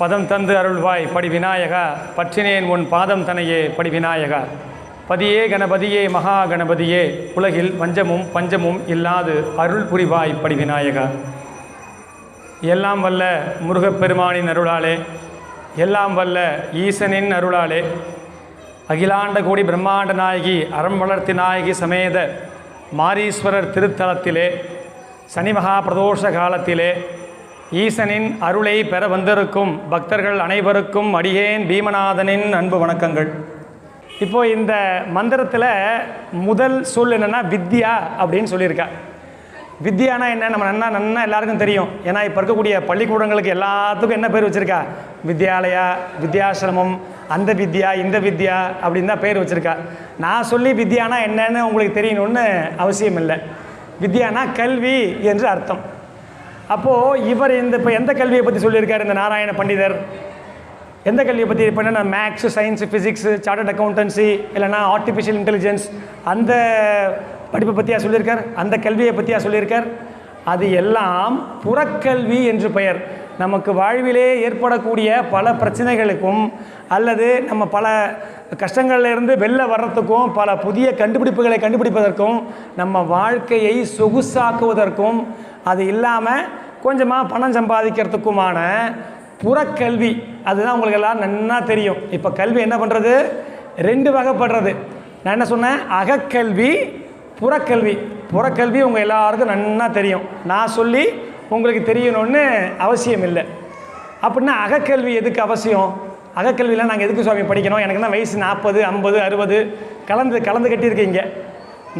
பதம் தந்து அருள்வாய் படி விநாயகா பற்றினேன் உன் பாதம் தனையே படி விநாயகா பதியே கணபதியே மகா கணபதியே. உலகில் வஞ்சமும் பஞ்சமும் இல்லாது அருள் புரிவாய் படி விநாயகா எல்லாம் வல்ல முருகப்பெருமானின் அருளாலே எல்லாம் வல்ல ஈசனின் அருளாலே. அகிலாண்ட கோடி பிரம்மாண்ட நாயகி அறம் வளர்த்தி நாயகி சமேத மாரீஸ்வரர் திருத்தலத்திலே சனி மகா பிரதோஷ காலத்திலே ஈசனின் அருளை பெற வந்திருக்கும் பக்தர்கள் அனைவருக்கும் அடியேன் பீமநாதனின் அன்பு வணக்கங்கள். இப்போ இந்த மந்திரத்தில் முதல் சொல் என்னென்னா வித்யா அப்படின்னு சொல்லியிருக்கா. வித்யானா என்ன? நம்ம நன்னா நன்னா எல்லாருக்கும் தெரியும். ஏன்னா இப்போ இருக்கக்கூடிய பள்ளிக்கூடங்களுக்கு எல்லாத்துக்கும் என்ன பேர் வச்சுருக்கா? வித்யாலயா வித்யாசிரமம் அந்த வித்யா இந்த வித்யா அப்படின்னு தான் பேர் வச்சுருக்கா. நான் சொல்லி வித்யானா என்னன்னு உங்களுக்கு தெரியணும்னு அவசியம் இல்லை. வித்யானா கல்வி என்று அர்த்தம். அப்போது இவர் இந்த இப்போ எந்த கல்வியை பற்றி சொல்லியிருக்கார் இந்த நாராயண பண்டிதர்? எந்த கல்வியை பற்றி இப்போ என்ன maths science physics chartered accountancy இல்லைனா ஆர்டிஃபிஷியல் இன்டெலிஜென்ஸ் அந்த படிப்பை பற்றியா சொல்லியிருக்கார்? அந்த கல்வியை பற்றியா சொல்லியிருக்கார்? அது எல்லாம் புறக்கல்வி என்று பெயர். நமக்கு வாழ்விலே ஏற்படக்கூடிய பல பிரச்சனைகளுக்கும் அல்லது நம்ம பல கஷ்டங்கள்ல இருந்து வெளில வர்றதுக்கும் பல புதிய கண்டுபிடிப்புகளை கண்டுபிடிப்பதற்கும் நம்ம வாழ்க்கையை சொகுசாக்குவதற்கும் அது இல்லாமல் கொஞ்சமாக பணம் சம்பாதிக்கிறதுக்குமான புறக்கல்வி. அதுதான் உங்களுக்கு எல்லாம் நன்னா தெரியும். இப்போ கல்வி என்ன பண்ணுறது ரெண்டு வகைப்படுறது. நான் என்ன சொன்னேன்? அகக்கல்வி புறக்கல்வி. புறக்கல்வி உங்கள் எல்லாருக்கும் நன்னா தெரியும். நான் சொல்லி உங்களுக்கு தெரியணும்னு அவசியம் இல்லை. அப்படின்னா அகக்கல்வி எதுக்கு அவசியம்? அகக்கல்வியில் நாங்கள் எதுக்கு சுவாமி படிக்கணும்? எனக்கு தான் வயசு நாற்பது ஐம்பது அறுபது. கலந்து கலந்து கட்டியிருக்கீங்க.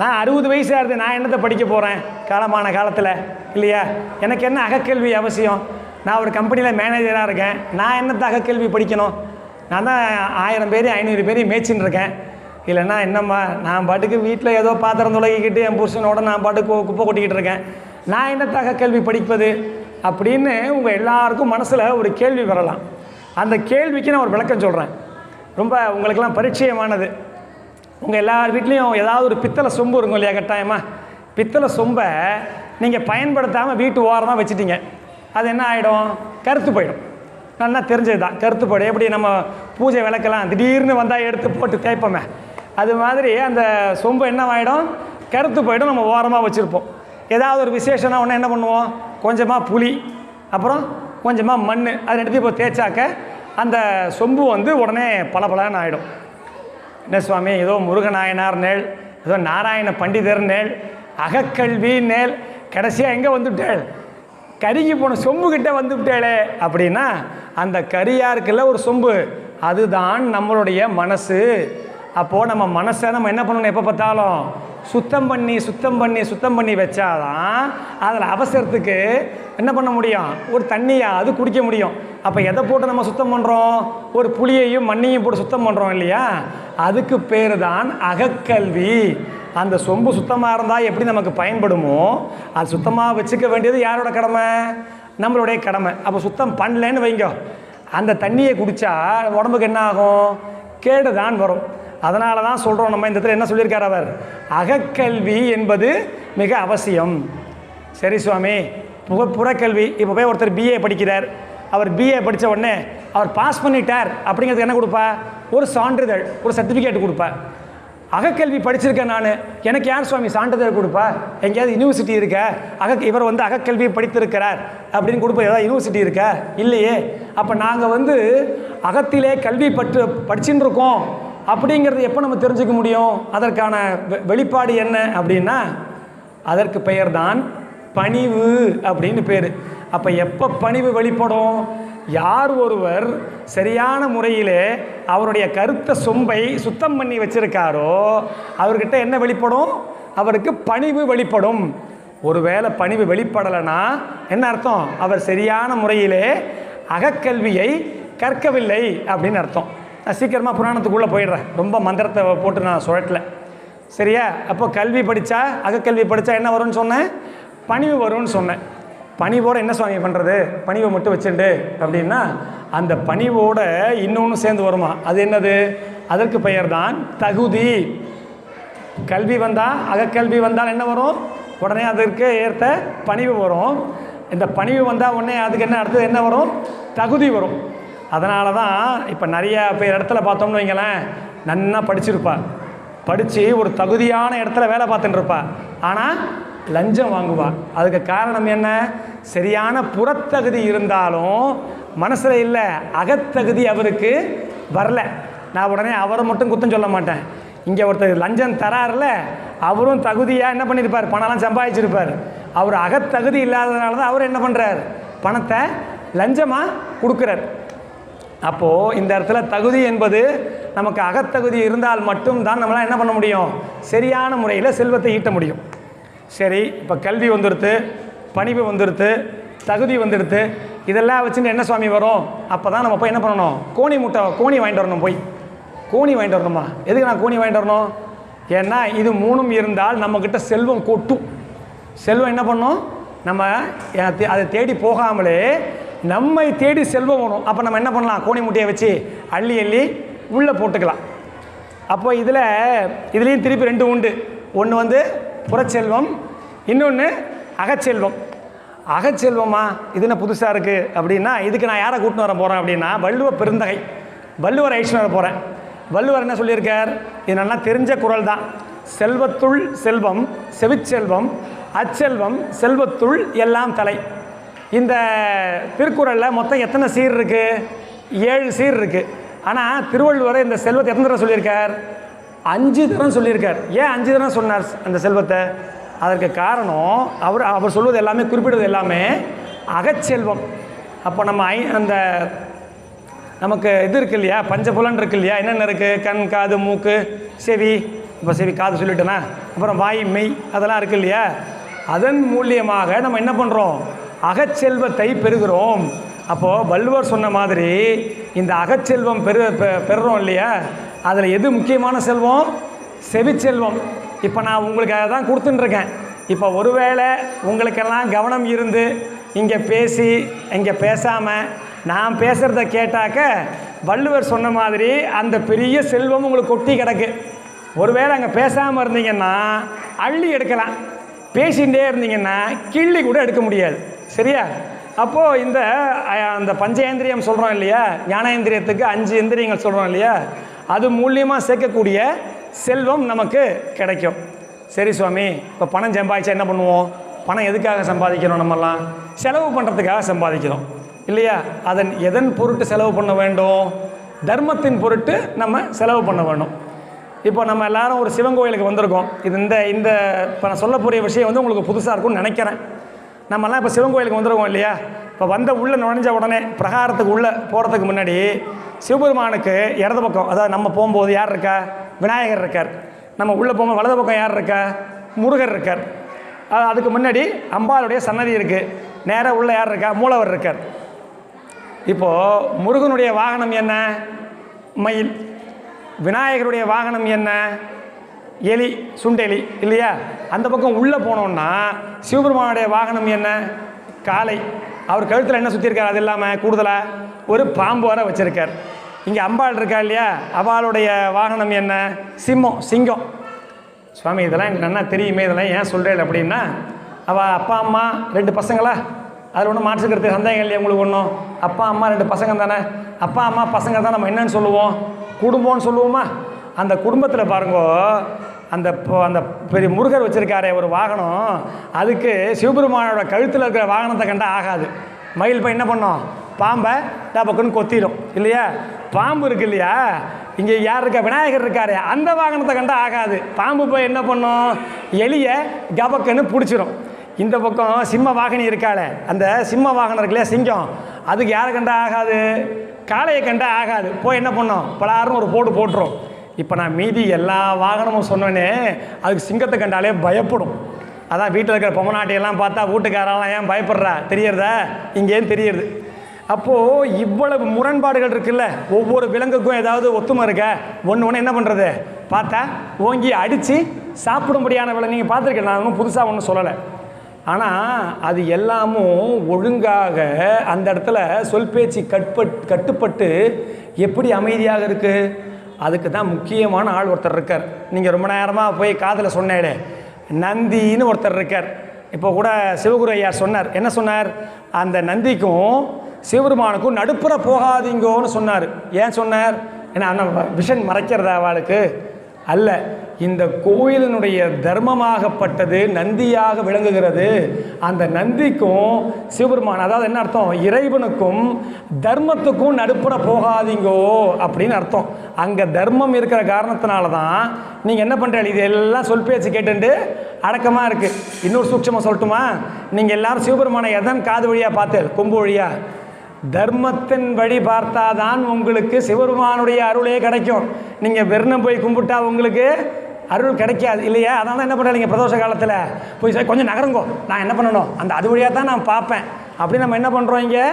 நான் அறுபது வயசாக இருந்து நான் என்னத்தை படிக்க போகிறேன் காலமான காலத்தில் இல்லையா? எனக்கு என்ன அகக்கல்வி அவசியம்? நான் ஒரு கம்பெனியில் மேனேஜராக இருக்கேன். நான் என்னத்தை அகக்கல்வி படிக்கணும்? நான் தான் ஆயிரம் பேர் ஐநூறு பேரையும் மேய்ச்சின்னு இருக்கேன். இல்லைன்னா என்னம்மா நான் பாட்டுக்கு வீட்டில் ஏதோ பாத்திரம் துளக்கிக்கிட்டு என் புருஷனோட நான் பாட்டுக்கு குப்பை கொட்டிக்கிட்டு இருக்கேன். நான் என்னத்தாக கேள்வி படிப்பது அப்படின்னு உங்கள் எல்லாருக்கும் மனசில் ஒரு கேள்வி வரலாம். அந்த கேள்விக்கு நான் ஒரு விளக்கம் சொல்கிறேன் ரொம்ப உங்களுக்கெல்லாம் பரிச்சயமானது. உங்கள் எல்லார் வீட்லேயும் ஏதாவது ஒரு பித்தளை சொம்பு இருக்கும் இல்லையா கட்டாயமாக பித்தளை சொம்பை நீங்கள் பயன்படுத்தாமல் வீட்டு ஓரமாக வச்சுட்டீங்க. அது என்ன ஆகிடும் கருத்து போயிடும். நல்லா தெரிஞ்சது தான் கருத்து போயிடும். எப்படி நம்ம பூஜை விளக்கலாம் திடீர்னு வந்தால் எடுத்து போட்டு தேய்ப்போமே. அது மாதிரி அந்த சொம்பு என்ன ஆகிடும் கருத்து போயிடும். நம்ம ஓரமாக வச்சுருப்போம். ஏதாவது ஒரு விசேஷம்னா ஒன்று என்ன பண்ணுவோம்? கொஞ்சமாக புளி அப்புறம் கொஞ்சமாக மண் அது ரெண்டுத்தையும் இப்போ தேய்ச்சாக்க அந்த சொம்பு வந்து உடனே பளபளன்னு ஆகிடும் என்ன சுவாமி? ஏதோ முருகநாயனார் நேள் ஏதோ நாராயண பண்டிதர் நேள் அகக்கல்வி நேள் கடைசியாக எங்கே வந்துவிட்டேள் கருகி போன சொம்பு கிட்ட வந்துவிட்டேளே அப்படின்னா அந்த கரியாருக்குள்ள ஒரு சொம்பு அதுதான் நம்மளுடைய மனசு. அப்போது நம்ம மனசை நம்ம என்ன பண்ணணும் எப்போ பார்த்தாலும்? சுத்தம் பண்ணி சுத்தம் பண்ணி சுத்தம் பண்ணி வச்சாதான் அதில் அவசரத்துக்கு என்ன பண்ண முடியும்? ஒரு தண்ணியை அது குடிக்க முடியும். அப்போ எதை போட்டு நம்ம சுத்தம் பண்ணுறோம் ஒரு புளியையும் மண்ணையும் போட்டு சுத்தம் பண்ணுறோம் இல்லையா? அதுக்கு பேர் தான் அகக்கல்வி. அந்த சொம்பு சுத்தமாக இருந்தால் எப்படி நமக்கு பயன்படுமோ அது சுத்தமாக வச்சுக்க வேண்டியது யாரோட கடமை? நம்மளுடைய கடமை. அப்போ சுத்தம் பண்ணலன்னு வைங்க. அந்த தண்ணியை குடித்தா உடம்புக்கு என்ன ஆகும்? கேடு தான் வரும். அதனால தான் சொல்கிறோம் நம்ம இந்த இடத்துல என்ன சொல்லியிருக்கார் அவர்? அகக்கல்வி என்பது மிக அவசியம். சரி சுவாமி புக புறக்கல்வி. இப்போ போய் ஒருத்தர் பிஏ படிக்கிறார். அவர் பிஏ படித்த உடனே அவர் பாஸ் பண்ணிட்டார் அப்படிங்கிறதுக்கு என்ன கொடுப்பா? ஒரு சான்றிதழ் ஒரு சர்டிஃபிகேட் கொடுப்பா. அகக்கல்வி படிச்சிருக்கேன் நான். எனக்கு யார் சுவாமி சான்றிதழ் கொடுப்பா? எங்கேயாவது யூனிவர்சிட்டி இருக்கா? அக இவர் வந்து அகக்கல்வி படித்திருக்கிறார் அப்படின்னு கொடுப்ப. ஏதாவது யூனிவர்சிட்டி இருக்கா? இல்லையே. அப்போ நாங்கள் வந்து அகத்திலே கல்வி பற்று படிச்சுட்டு இருக்கோம் அப்படிங்கிறது எப்போ நம்ம தெரிஞ்சுக்க முடியும்? அதற்கான வெ- வெளிப்பாடு என்ன அப்படின்னா அதற்கு பெயர்தான் பணிவு அப்படின்னு பேர். அப்போ எப்போ பணிவு வெளிப்படும்? யார் ஒருவர் சரியான முறையிலே அவருடைய கருத்த சொம்பை சுத்தம் பண்ணி வச்சிருக்காரோ அவர்கிட்ட என்ன வெளிப்படும்? அவருக்கு பணிவு வெளிப்படும். ஒருவேளை பணிவு வெளிப்படலைன்னா என்ன அர்த்தம்? அவர் சரியான முறையிலே அகக்கல்வியை கற்கவில்லை அப்படின்னு அர்த்தம். சீக்கிரமாக புராணத்துக்குள்ளே போயிடுறேன். ரொம்ப மந்திரத்தை போட்டு நான் சுழட்டலை. சரியா? அப்போ கல்வி படித்தா அகக்கல்வி படித்தா என்ன வரும்னு சொன்னேன்? பணிவு வரும்னு சொன்னேன். பணிவோட என்ன சுவாமி பண்ணுறது பணிவை மட்டும் வச்சுண்டு அப்படின்னா அந்த பணிவோட இன்னொன்று சேர்ந்து வருமா? அது என்னது? அதற்கு பெயர் தான் தகுதி. கல்வி வந்தால் அகக்கல்வி வந்தால் என்ன வரும்? உடனே அதற்கு ஏற்ற பணிவு வரும். இந்த பணிவு வந்தால் உடனே அதுக்கு என்ன அடுத்தது என்ன வரும்? தகுதி வரும். அதனால தான் இப்போ நிறைய பேர் இடத்துல பார்த்தோம்னு வைங்களேன் நன்னா படிச்சிருப்பா. படித்து ஒரு தகுதியான இடத்துல வேலை பார்த்துட்டு இருப்பா. ஆனால் லஞ்சம் வாங்குவா. அதுக்கு காரணம் என்ன? சரியான புறத்தகுதி இருந்தாலும் மனசில் இல்லை அகத்தகுதி அவருக்கு வரல. நான் உடனே அவரை மட்டும் குத்தம் சொல்ல மாட்டேன். இங்கே ஒருத்தர் லஞ்சம் தராருல அவரும் தகுதியாக என்ன பண்ணியிருப்பார் பணம்லாம் சம்பாதிச்சிருப்பார். அவர் அகத்தகுதி இல்லாததுனால தான் அவர் என்ன பண்ணுறார் பணத்தை லஞ்சமாக கொடுக்குறார். அப்போது இந்த இடத்துல தகுதி என்பது நமக்கு அகத்தகுதி இருந்தால் மட்டும்தான் நம்மளால் என்ன பண்ண முடியும்? சரியான முறையில் செல்வத்தை ஈட்ட முடியும். சரி இப்போ கல்வி வந்துடுத்து பணிவு வந்துடுத்து தகுதி வந்துடுத்து இதெல்லாம் வச்சுட்டு என்ன சுவாமி வரும்? அப்போ தான் நம்ம போய் என்ன பண்ணணும்? கோணி முட்டை கோணி வாங்கிட்டு வரணும் போய். கோணி வாங்கிட்டு வரணுமா? எதுக்கு நான் கோணி வாங்கிட்டு வரணும்? ஏன்னா இது மூணும் இருந்தால் நம்மக்கிட்ட செல்வம் கொட்டும். செல்வம் என்ன பண்ணும்? நம்ம தே- அதை தேடி போகாமலே நம்மை தேடி செல்வம் வரும் அப்போ நம்ம என்ன பண்ணலாம்? கோணி முட்டையை வச்சு அள்ளி அள்ளி உள்ளே போட்டுக்கலாம். அப்போ இதில் இதுலேயும் திருப்பி ரெண்டு உண்டு. ஒன்று வந்து புறச்செல்வம் இன்னொன்று அகச்செல்வம். அகச்செல்வமா? இது என்ன புதுசாக இருக்குது அப்படின்னா இதுக்கு நான் யாரை கூட்டின்னு வர போகிறேன் அப்படின்னா வள்ளுவ பெருந்தகை. வள்ளுவர் ஐஷ்ணு வர போகிறேன் வள்ளுவர் என்ன சொல்லியிருக்கார்? இது நல்லா தெரிஞ்ச குரல் தான். செல்வத்துள் செல்வம் செவிச்செல்வம் அச்செல்வம் செல்வத்துள் எல்லாம் தலை. இந்த திருக்குறளில் மொத்தம் எத்தனை சீர் இருக்குது ஏழு சீர் இருக்குது ஆனால் திருவள்ளுவர் இந்த செல்வத்தை எத்தனை தடவை சொல்லியிருக்கார்? அஞ்சு தரம் சொல்லியிருக்கார். ஏன் அஞ்சு தரம் சொன்னார் அந்த செல்வத்தை? அதற்கு காரணம் அவர் அவர் சொல்வது எல்லாமே குறிப்பிடுவது எல்லாமே அகச்செல்வம். அப்போ நம்ம ஐ அந்த நமக்கு இது இருக்கு இல்லையா? பஞ்சபுலன் இருக்கு இல்லையா? என்னென்ன இருக்குது கண் காது மூக்கு செவி. இப்போ செவி காது சொல்லிட்டேனா? அப்புறம் வாய் மெய் அதெல்லாம் இருக்கு இல்லையா? அதன் மூலியமாக நம்ம என்ன பண்ணுறோம் அகச்செல்வத்தை பெறுகிறோம். அப்போது வள்ளுவர் சொன்ன மாதிரி இந்த அகச்செல்வம் பெரு பெ- பெறுறோம் இல்லையா? அதில் எது முக்கியமான செல்வம்? செவிச்செல்வம். இப்போ நான் உங்களுக்கு அதை தான் கொடுத்துட்டுருக்கேன் இப்போ ஒருவேளை உங்களுக்கெல்லாம் கவனம் இருந்து இங்கே பேசி இங்கே பேசாமல் நான் பேசுகிறத கேட்டாக்க வள்ளுவர் சொன்ன மாதிரி அந்த பெரிய செல்வம் உங்களுக்கு கொட்டி கிடக்கு. ஒருவேளை அங்கே பேசாமல் இருந்தீங்கன்னா அள்ளி எடுக்கலாம். பேசிகிட்டே இருந்தீங்கன்னா கிள்ளி கூட எடுக்க முடியாது. சரியா? அப்போது இந்த அந்த பஞ்சேந்திரியம் சொல்கிறோம் இல்லையா? ஞானேந்திரியத்துக்கு அஞ்சு இந்திரியங்கள் சொல்கிறோம் இல்லையா? அது மூலியமாக சேர்க்கக்கூடிய செல்வம் நமக்கு கிடைக்கும். சரி சுவாமி இப்போ பணம் சம்பாதிச்சா என்ன பண்ணுவோம்? பணம் எதுக்காக சம்பாதிக்கிறோம் நம்மலாம் செலவு பண்ணுறதுக்காக சம்பாதிக்கிறோம். இல்லையா? அதன் எதன் பொருட்டு செலவு பண்ண வேண்டும்? தர்மத்தின் பொருட்டு நம்ம செலவு பண்ண வேண்டும். இப்போ நம்ம எல்லாரும் ஒரு சிவன் கோயிலுக்கு வந்திருக்கோம். இது இந்த இந்த இப்போ நான் சொல்லக்கூடிய விஷயம் வந்து உங்களுக்கு புதுசாக இருக்கும்னு நினைக்கிறேன். நம்மலாம் இப்போ சிவன் கோயிலுக்கு வந்துருக்கோம் இல்லையா? இப்போ வந்த உள்ளே நுழைஞ்ச உடனே பிரகாரத்துக்கு உள்ளே போகிறதுக்கு முன்னாடி சிவபெருமானுக்கு இடது பக்கம் அதாவது நம்ம போகும்போது யார் இருக்கா? விநாயகர் இருக்கார். நம்ம உள்ளே போகும்போது வலது பக்கம் யார் இருக்கா? முருகர் இருக்கார். அதுக்கு முன்னாடி அம்பாளுடைய சன்னதி இருக்குது நேராக உள்ளே யார் இருக்கா? மூலவர் இருக்கார். இப்போது முருகனுடைய வாகனம் என்ன? மயில். விநாயகருடைய வாகனம் என்ன? எலி சுண்டெலி இல்லையா? அந்த பக்கம் உள்ளே போனோம்னா சிவபெருமானுடைய வாகனம் என்ன? காளை அவர் கழுத்தில் என்ன சுற்றிருக்கார் அது இல்லாமல் கூடுதலாக ஒரு பாம்பு வர வச்சுருக்கார். இங்கே அம்பாள் இருக்கா இல்லையா? அவளுடைய வாகனம் என்ன? சிம்மம் சிங்கம். சுவாமி இதெல்லாம் எனக்கு நல்லா தெரியுமே. இதெல்லாம் ஏன் சொல்கிறேன் அப்படின்னா அவள் அப்பா அம்மா ரெண்டு பசங்களா? அதில் ஒன்றும் மாற்றுக்கிறது சந்தேகம் இல்லையா உங்களுக்கு ஒன்றும் அப்பா அம்மா ரெண்டு பசங்க தானே? அப்பா அம்மா பசங்க தான் நம்ம என்னன்னு சொல்லுவோம்? குடும்பம்னு சொல்லுவோமா? அந்த குடும்பத்தில் பாருங்கோ அந்த இப்போ அந்த பெரிய முருகர் வச்சுருக்காரே ஒரு வாகனம். அதுக்கு சிவபெருமானோட கழுத்தில் இருக்கிற வாகனத்தை கண்டா ஆகாது. மயில் போய் என்ன பண்ணோம்? பாம்பை டபக்குன்னு கொத்திடும் இல்லையா? பாம்பு இருக்கு இல்லையா? இங்கே யார் இருக்கா? விநாயகர் இருக்காரு. அந்த வாகனத்தை கண்டா ஆகாது. பாம்பு போய் என்ன பண்ணும்? எலியை கபக்குன்னு பிடிச்சிரும். இந்த பக்கம் சிம்ம வாகனி இருக்காளே. அந்த சிம்ம வாகனம் இருக்கு இல்லையா சிங்கம். அதுக்கு யாரை கண்டா ஆகாது? காளையை கண்டா ஆகாது. போய் என்ன பண்ணோம்? பலாரும் ஒரு போட்டு போட்டுரும். இப்போ நான் மீதி எல்லா வாகனமும் சொன்னோன்னே அதுக்கு சிங்கத்தை கண்டாலே பயப்படும். அதான் வீட்டில் இருக்கிற பொம்மநாட்டையெல்லாம் பார்த்தா வீட்டுக்காரெல்லாம் ஏன் பயப்படுறா? தெரியறதா? இங்கேயும் தெரியுது அப்போது இவ்வளவு முரண்பாடுகள் இருக்குல்ல? ஒவ்வொரு விலங்குக்கும் ஏதாவது ஒத்துமை இருக்க? ஒன்று ஒன்று என்ன பண்ணுறது பார்த்தா ஓங்கி அடித்து சாப்பிடும்படியான விலை. நீங்கள் பார்த்துருக்கேன் நான் ஒன்றும் புதுசாக ஒன்றும் சொல்லலை. ஆனால் அது எல்லாமும் ஒழுங்காக அந்த இடத்துல சொல் பேச்சு கட்பட் கட்டுப்பட்டு எப்படி அமைதியாக இருக்குது அதுக்கு தான் முக்கியமான ஆள் ஒருத்தர் இருக்கார். நீங்கள் ரொம்ப நேரமாக போய் காதில் சொன்னேடே நந்தின்னு ஒருத்தர் இருக்கார். இப்போ கூட சிவகுரு ஐயா சொன்னார். என்ன சொன்னார்? அந்த நந்திக்கும் சிவபெருமானுக்கும் நடுப்புற போகாதீங்கோன்னு சொன்னார். ஏன் சொன்னார்? ஏன்னா நம்ம விஷன் மறைக்கிறதா அவளுக்கு? அல்ல இந்த கோயிலினுடைய தர்மமாகப்பட்டது நந்தியாக விளங்குகிறது. அந்த நந்திக்கும் சிவபெருமான் அதாவது என்ன அர்த்தம்? இறைவனுக்கும் தர்மத்துக்கும் நடுப்புற போகாதீங்கோ அப்படின்னு அர்த்தம். அங்கே தர்மம் இருக்கிற காரணத்தினால தான் நீங்கள் என்ன பண்ணுறீங்க இது எல்லாம் சொல் பேச்சு கேட்டுண்டு அடக்கமாக இருக்குது இன்னொரு சூட்சமாக சொல்லட்டுமா? நீங்கள் எல்லாரும் சிவபெருமானை எதன் காது வழியாக பார்த்தேன் கொம்பு வழியாக தர்மத்தின் வழி பார்த்தாதான் உங்களுக்கு சிவபெருமானுடைய அருளே கிடைக்கும். நீங்கள் வெறும் போய் கும்பிட்டா உங்களுக்கு அருள் கிடைக்காது இல்லையா? அதனால என்ன பண்ணுறீங்க பிரதோஷ காலத்தில்? போய் சார் கொஞ்சம் நகருங்கோ. நான் என்ன பண்ணணும்? அந்த அது வழியாக தான் நான் பார்ப்பேன். அப்படி நம்ம என்ன பண்ணுறோம் இங்கே?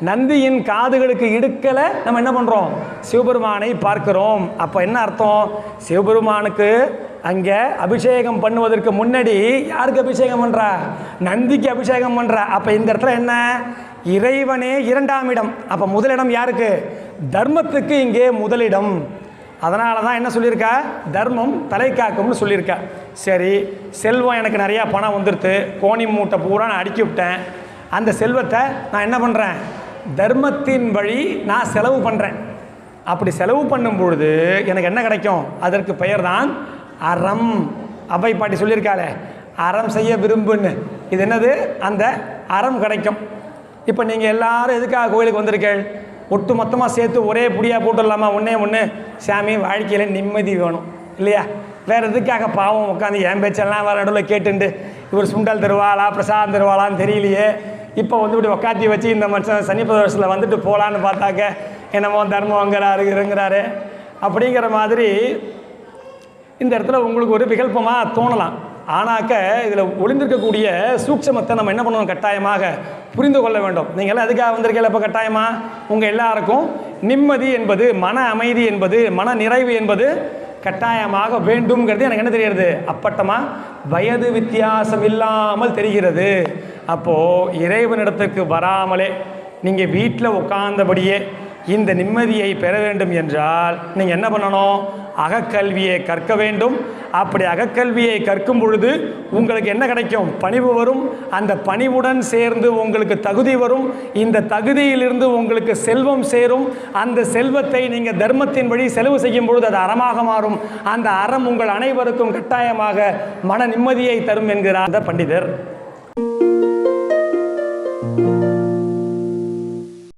நந்தியின் காதுகளுக்கு இடுக்கலை நம்ம என்ன பண்ணுறோம் சிவபெருமானை பார்க்கிறோம். அப்போ என்ன அர்த்தம்? சிவபெருமானுக்கு அங்கே அபிஷேகம் பண்ணுவதற்கு முன்னாடி யாருக்கு அபிஷேகம் பண்ணுறா நந்திக்கு அபிஷேகம் பண்ணுறா அப்போ இந்த இடத்துல என்ன? இறைவனே இரண்டாம் இடம். அப்போ முதலிடம் யாருக்கு? தர்மத்துக்கு இங்கே முதலிடம். அதனால தான் என்ன சொல்லியிருக்கா? தர்மம் தலை காக்கும்னு சொல்லியிருக்கா. சரி செல்வம் எனக்கு நிறையா பணம் வந்துடுது கோணி மூட்டை பூரா நான் அடுக்கி விட்டேன். அந்த செல்வத்தை நான் என்ன பண்ணுறேன் தர்மத்தின் வழி நான் செலவு பண்ணுறேன் அப்படி செலவு பண்ணும் பொழுது எனக்கு என்ன கிடைக்கும்? அதற்கு பெயர் தான் அறம். அவை பாட்டி சொல்லியிருக்காளே அறம் செய்ய விரும்புன்னு. இது என்னது? அந்த அறம் கிடைக்கும். இப்போ நீங்கள் எல்லாரும் எதுக்காக கோயிலுக்கு வந்திருக்கீங்க? ஒட்டு மொத்தமாக சேர்த்து ஒரே புடியாக போட்டுடலாமா? ஒன்றே ஒன்று சாமி வாழ்க்கையில் நிம்மதி வேணும். இல்லையா? வேறு எதுக்காக பாவம் உட்காந்து என் பேச்செல்லாம் வேறு நடுவில் கேட்டுண்டு இவர் சுண்டல் தருவாளா பிரசாதம் தருவாளான்னு தெரியலையே. இப்போ வந்து இப்படி உக்காத்தி வச்சு இந்த மனுஷன் சனி பிரதோஷத்தில் வந்துட்டு போகலான்னு பார்த்தாக்க என்னமோ தர்மங்கிறாரு இருங்கிறாரு அப்படிங்கிற மாதிரி இந்த இடத்துல உங்களுக்கு ஒரு விகல்பமாக தோணலாம். ஆனாக்க இதில் ஒளிந்திருக்கக்கூடிய சூட்சமத்தை நம்ம என்ன பண்ணணும் கட்டாயமாக புரிந்து கொள்ள வேண்டும். நீங்கள் எல்லாம் எதுக்காக வந்திருக்கீங்க? இப்போ கட்டாயமாக உங்கள் எல்லாருக்கும் நிம்மதி என்பது மன அமைதி என்பது மன நிறைவு என்பது கட்டாயமாக வேண்டும்ங்கிறது எனக்கு என்ன தெரிகிறது அப்பட்டமாக வயது வித்தியாசம் இல்லாமல் தெரிகிறது. அப்போது இறைவனிடத்துக்கு வராமலே நீங்கள் வீட்டில் உட்கார்ந்தபடியே இந்த நிம்மதியை பெற வேண்டும் என்றால் நீங்கள் என்ன பண்ணணும்? அகக்கல்வியை கற்க வேண்டும். அப்படி அகக்கல்வியை கற்கும் பொழுது உங்களுக்கு என்ன கிடைக்கும்? பணிவு வரும். அந்த பணிவுடன் சேர்ந்து உங்களுக்கு தகுதி வரும். இந்த தகுதியிலிருந்து உங்களுக்கு செல்வம் சேரும். அந்த செல்வத்தை நீங்கள் தர்மத்தின் வழி செலவு செய்யும் பொழுது அது அறமாக மாறும். அந்த அறம் உங்கள் அனைவருக்கும் கட்டாயமாக மன நிம்மதியை தரும் என்கிறார் அந்த பண்டிதர்.